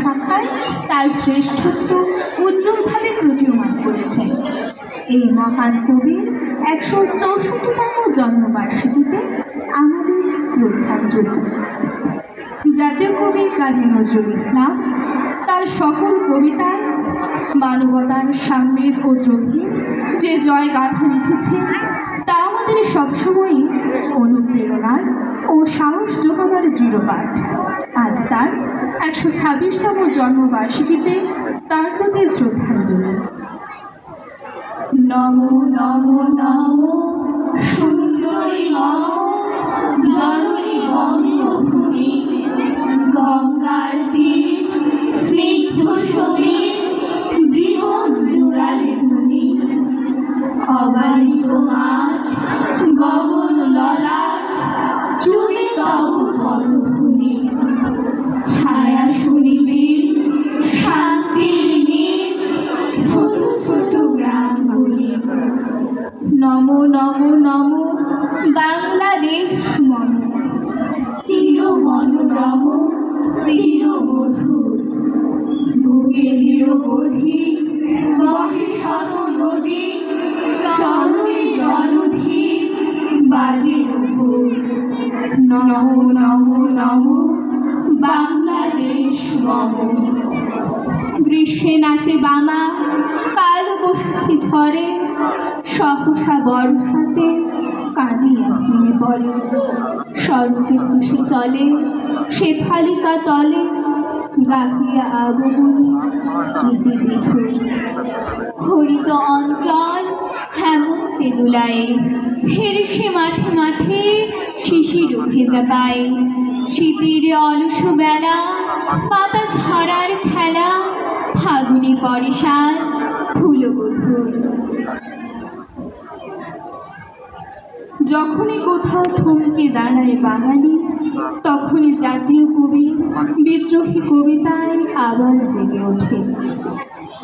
শাখায় তার শ্রেষ্ঠত্ব উজ্জ্বলভাবে প্রতীয়মান করেছেন এই মহান কবির একশো চৌষট্টিতম জন্মবার্ষিকীতে আমাদের শ্রদ্ধাঞ্জলি জাতীয় কবি কাজী নজরুল ইসলাম তার সকল কবিতায় মানবতার সাম্যের ও দ্রব্যের যে জয় গাথা লিখেছে তা আমাদের সবসময়ই অনুপ্রেরণার ও সাহস যোগাবার দৃঢ়পাঠ। আজ তার একশো ছাব্বিশতম জন্মবার্ষিকীতে তার প্রতি শ্রদ্ধাঞ্জলি। নম নম নম নম নম বাংলাদেশ মম গ্রীষ্মে নাচে বামা কাল বৈশাখী ঝড়ে সহসা বর্ষাতে কাঁদিয়া পড়ে। সড়কে খুশি চলে, সে ফালিকা তলে, গাহিয়া আগমনী হরিত হেমন্তে দুলায় ফেরসে মাঠে মাঠে শিশির ভেজা পায়। শীতের অলস বেলা, পাতা ঝরার খেলা, ফাগুনি পরে সাজ ফুলবধূর যখনই কোথাও থমকে দাঁড়ায় বাঙালি, তখনই জাতীয় কবি, বিদ্রোহী কবিতায় আবার জেগে ওঠে।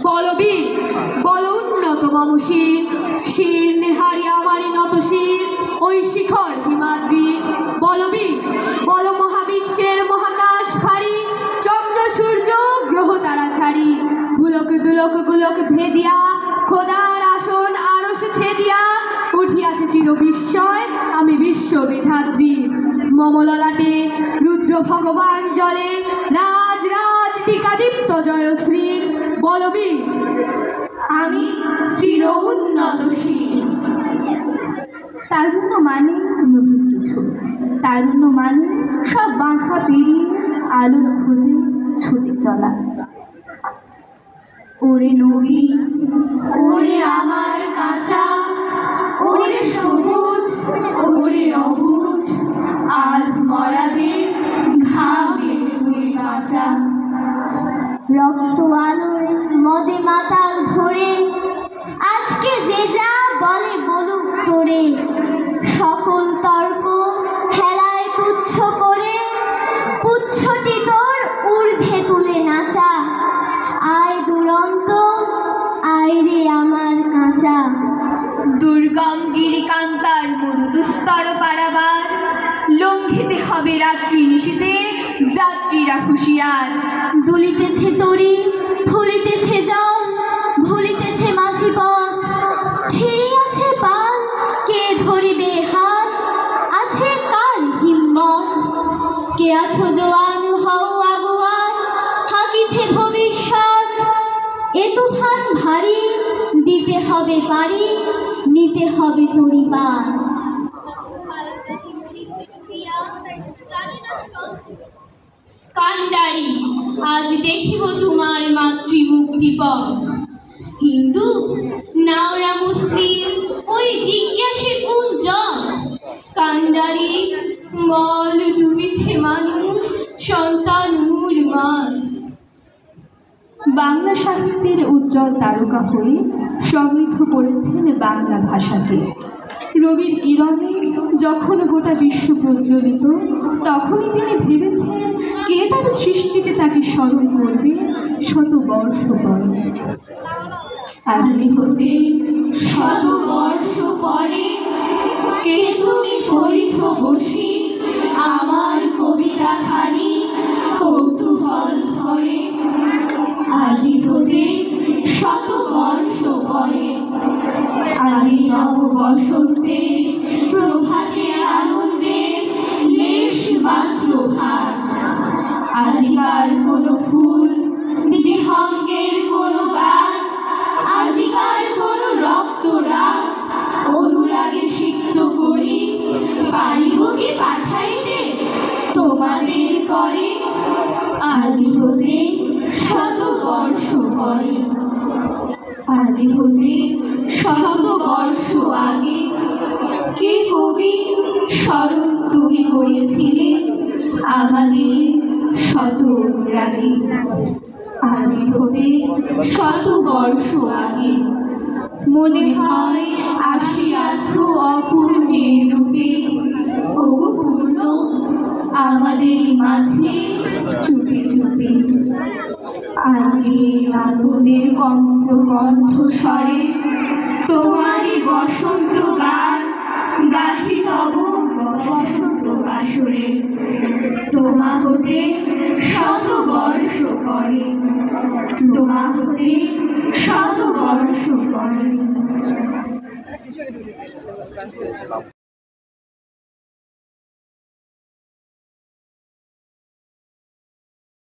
বলবি বল উন্নত মমশির শির, নেহারি আমারই নত শির। ওই শিখর হিমাদ্রি বলবি বল মহাবিশ্বের মহাকাশ ভারী চন্দ্র, সূর্য, গ্রহ তারা ছাড়ি। গুলক দুলক গুলক ভেদিয়া, খোদার আসন আরস ছেদিয়া, উঠিয়াছে চির বিস্ময়, আমি বিশ্ব বিধাত্রী মমললাটে রুদ্র ভগবান জলে, রাজ রাজ, টিকাদীপ্ত জয়শ্রীর বলবি আমি চির উন্নতশীল তারুণ্য মানে নতুন কিছু তারুণ্য মানে সব বাধা পেরিয়ে আলোর খোঁজে ছুটে চলা। ওরে নবী, ওরে আমার কাঁচা, ওরে সবুজ, ওরে অবুজ, আজ মরাদের ঘামে তুই কাঁচা। রক্ত মরুদুস্তর পারাবার। লঙ্ঘিতে হবে রাত্রি নিশীতে, যাত্রীরা হুঁশিয়ার। দুলিতেছে তরি ফুলিতেছে জল, ভুলিতেছে মাঝি পথ। ছিড়িয়াছে পাল, কে ধরিবে হাত? আছে কার হিম্মত। কে আছো জোয়ান, হও আগুয়ান হাকিছে ভবিষ্যৎ। এ তুফান ভারী, দিতে হবে পারি, নিতে হবে তরি পার। কান্ডারি আজ দেখিব তোমার মাতৃমুখ দীপক হিন্দু নাওরা মুসলিম, ওই জিজ্ঞাসে কুঞ্জন কান্ডারি, বল ডুবিছে মানুষ, সন্তান মূল মান বাংলা সাহিত্যের উজ্জ্বল তারকা হয়ে সমৃদ্ধ করেছেন বাংলা ভাষাকে। রবির কিরণে যখন গোটা বিশ্ব প্রজ্বলিত, তখনই তিনি ভেবেছেন কে তার সৃষ্টিতে তাকে স্মরণ করবে শত বর্ষ পরে আজ হতে শত বর্ষ পরে কে তুমি করিছ বসি? আমার কবিতা খানি কৌতূহল ভরে নব বসন্তে প্রভাতে আনন্দে লেশ মাত্র ভাত। আজিকার কোনো ফুল, বিহঙ্গের কোনো গান, আজিকার কোনো রক্তরাগ অনুরাগে সিক্ত করি, পারিব কি পাঠাইতে? তোমাদের করে আজি হতে শত বর্ষ পরে। আজি হতে করেছিলে আমাদের শত আজি হতে শত বর্ষ আগে। মনে হয় আসিয়াছ অপূর্ণের রূপে। ওগো আমাদের মাঝে চুপে চুপে। আজকে আনন্দের কণ্ঠ স্বরে বাসরে তোমা হতে শত বর্ষ পরে। তোমা হতে শত বর্ষ পরে।